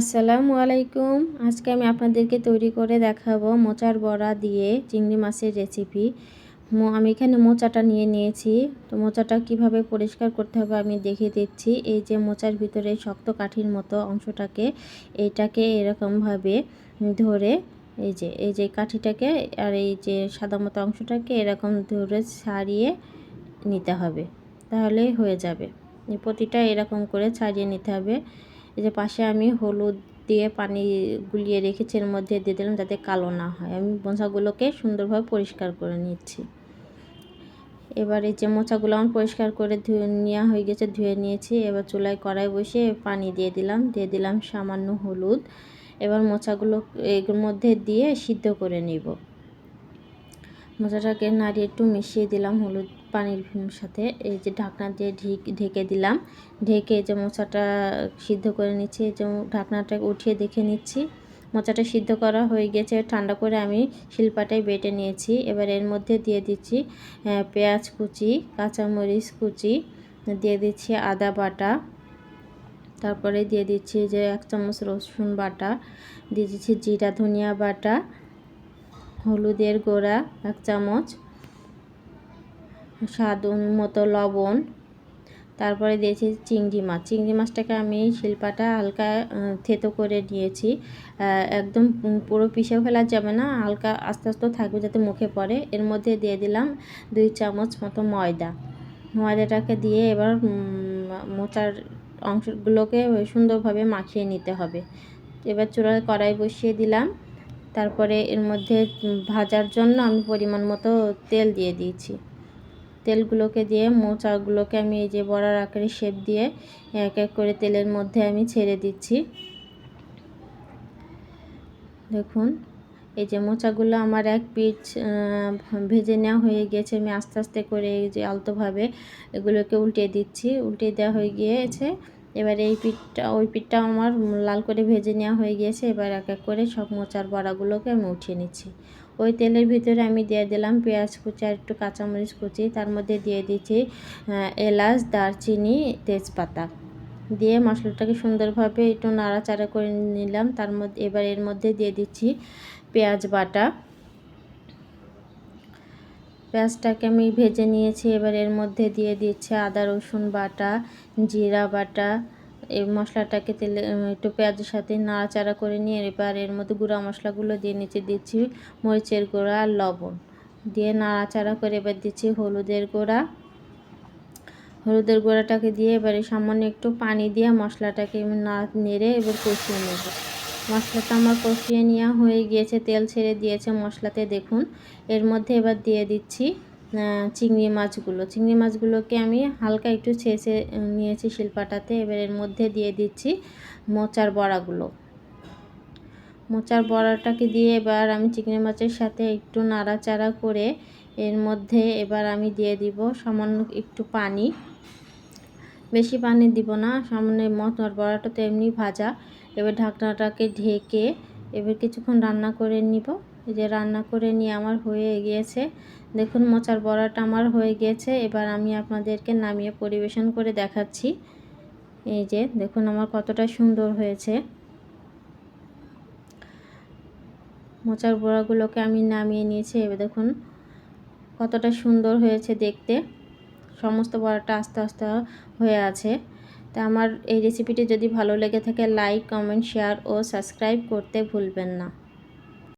আসসালামু আলাইকুম। আজকে আমি আপনাদেরকে তৈরি করে দেখাবো মোচার বড়া দিয়ে চিংড়ি মাছের রেসিপি আমি এখানে মোচাটা নিয়ে নিয়েছি। তো মোচাটা কীভাবে পরিষ্কার করতে হবে আমি দেখিয়ে দিচ্ছি। এই যে মোচার ভিতরে শক্ত কাঠির মতো অংশটাকে এইটাকে এরকমভাবে ধরে, এই যে এই যে কাঠিটাকে আর এই যে সাদা মতো অংশটাকে এরকম ধরে ছাড়িয়ে নিতে হবে। তাহলেই হয়ে যাবে। প্রতিটা এরকম করে ছাড়িয়ে নিতে হবে। এই যে পাশে আমি হলুদ দিয়ে পানি গুলিয়ে রেখেছি, এর মধ্যে দিয়ে দিলাম যাতে কালো না হয়। আমি মোচাগুলোকে সুন্দরভাবে পরিষ্কার করে নিচ্ছি। এবার এই যে মোচাগুলো আমার পরিষ্কার করে ধুয়ে নেওয়া হয়ে গেছে, ধুয়ে নিয়েছি। এবার চুলায় কড়াই বসে পানি দিয়ে দিলাম। দিয়ে দিলাম সামান্য হলুদ। এবার মোচাগুলো এর মধ্যে দিয়ে সিদ্ধ করে নিব। মোচাটাকে নাড়িয়ে একটু মিশিয়ে দিলাম হলুদ পানির সাথে এই যে ঢাকনা দিয়ে ঢেকে দিলাম। ঢেকে যে মোচাটা সিদ্ধ করে নিচ্ছি যে ঢাকনাটা উঠিয়ে দেখে নিচ্ছি। মোচাটা সিদ্ধ করা হয়ে গেছে, ঠান্ডা করে আমি শিলপাটায় বেটে নিয়েছি। এবার এর মধ্যে দিয়ে দিচ্ছি পেঁয়াজ কুচি, কাঁচামরিচ কুচি, দিয়ে দিচ্ছি আদা বাটা, তারপরে দিয়ে দিচ্ছি যে এক চামচ রসুন বাটা, দিয়ে দিচ্ছি জিরা ধনিয়া বাটা, হলুদের গোড়া এক চামচ স্বাদ মতো লবণ, তারপরে দিয়েছি চিংড়ি মাছ। চিংড়ি মাছটাকে আমি শিল্পাটা হালকা থেতো করে নিয়েছি একদম পুরো পিষে ফেলা যাবে না, হালকা আস্তে আস্তে থাকবে যাতে মুখে পড়ে। এর মধ্যে দিয়ে দিলাম দুই চামচ মতো ময়দা। ময়দাটাকে দিয়ে এবার মোচার অংশগুলোকে সুন্দরভাবে মাখিয়ে নিতে হবে। এবার চূড়ায় কড়াই বসিয়ে দিলাম। তারপরে এর মধ্যে ভাজার জন্য আমি পরিমাণ মতো তেল দিয়ে দিয়েছি। তেলগুলোকে দিয়ে মোচাগুলোকে আমি এই যে বড়ার আকারে শেপ দিয়ে এক এক করে তেলের মধ্যে আমি ছেড়ে দিচ্ছি। দেখুন, এই যে মোচাগুলো আমার এক পিচ ভেজে নেওয়া হয়ে গেছে। আমি আস্তে আস্তে করে এই যে আলতোভাবে এগুলোকে উল্টে দিচ্ছি। উল্টে দেওয়া হয়ে গিয়েছে। এবার এই পিঠটা, ওই পিঠটা আমার লাল করে ভেজে নেওয়া হয়ে গিয়েছে। এবার এক এক করে সব মোচার বড়াগুলোকে আমি উঠিয়ে নিচ্ছি। ওই তেলের ভিতরে আমি দিয়ে দিলাম পেঁয়াজ কুচি আর একটু কাঁচামরিচ কুচি। তার মধ্যে দিয়ে দিচ্ছি এলাচ, দারচিনি, তেজপাতা। দিয়ে মশলাটাকে সুন্দরভাবে একটু নাড়াচাড়া করে নিলাম। তার মধ্যে, এবার এর মধ্যে দিয়ে দিচ্ছি পেঁয়াজ বাটা। পেঁয়াজটাকে আমি ভেজে নিয়েছি, এবার এর মধ্যে দিয়ে দিচ্ছি আদা, রসুন বাটা, জিরা বাটা, এই মশলাটাকে তেলে একটু পেঁয়াজের সাথে নাড়াচাড়া করে নিয়ে এবার এর মধ্যে গুঁড়া মশলাগুলো দিয়ে নিচে দিচ্ছি, মরিচের গুঁড়া আর লবণ। দিয়ে নাড়াচাড়া করে এবার দিচ্ছি হলুদের গুঁড়া। হলুদের গুঁড়াটাকে দিয়ে এবারে সামান্য একটু পানি দিয়ে মশলাটাকে নেড়ে এবার কষিয়ে নেব। মশলাটা আমার কষিয়ে নেওয়া হয়ে গিয়েছে, তেল ছেড়ে দিয়েছে মশলাতে। দেখুন, এর মধ্যে এবার দিয়ে দিচ্ছি চিংড়ি মাছগুলো। চিংড়ি মাছগুলোকে আমি হালকা একটু ছেঁচে নিয়েছি শিলপাটাতে। এবার এর মধ্যে দিয়ে দিচ্ছি মোচার বড়াগুলো। মোচার বড়াটাকে দিয়ে এবার আমি চিংড়ি মাছের সাথে একটু নাড়াচাড়া করে এর মধ্যে এবার আমি দিয়ে দিব সামান্য একটু পানি। বেশি পানি দিব না, সামান্য মোচার বড়াটা তো এমনি ভাজা। এবার ঢাকনাটাকে ঢেকে এবার কিছুক্ষণ রান্না করে নিব। এই যে রান্না করে নিয়ে আমার হয়ে গিয়েছে। দেখুন, মোচার বড়াটা আমার হয়ে গিয়েছে। এবার আমি আপনাদেরকে নামিয়ে পরিবেশন করে দেখাচ্ছি। এই যে দেখুন, আমার কতটা সুন্দর হয়েছে। মোচার বড়াগুলোকে আমি নামিয়ে নিয়েছি। এবার দেখুন, কতটা সুন্দর হয়েছে দেখতে। সমস্ত বড়াটা আস্তে আস্তে হয়ে আছে। তা আমার এই রেসিপিটি যদি ভালো লেগে থাকে লাইক কমেন্ট শেয়ার ও সাবস্ক্রাইব করতে ভুলবেন না।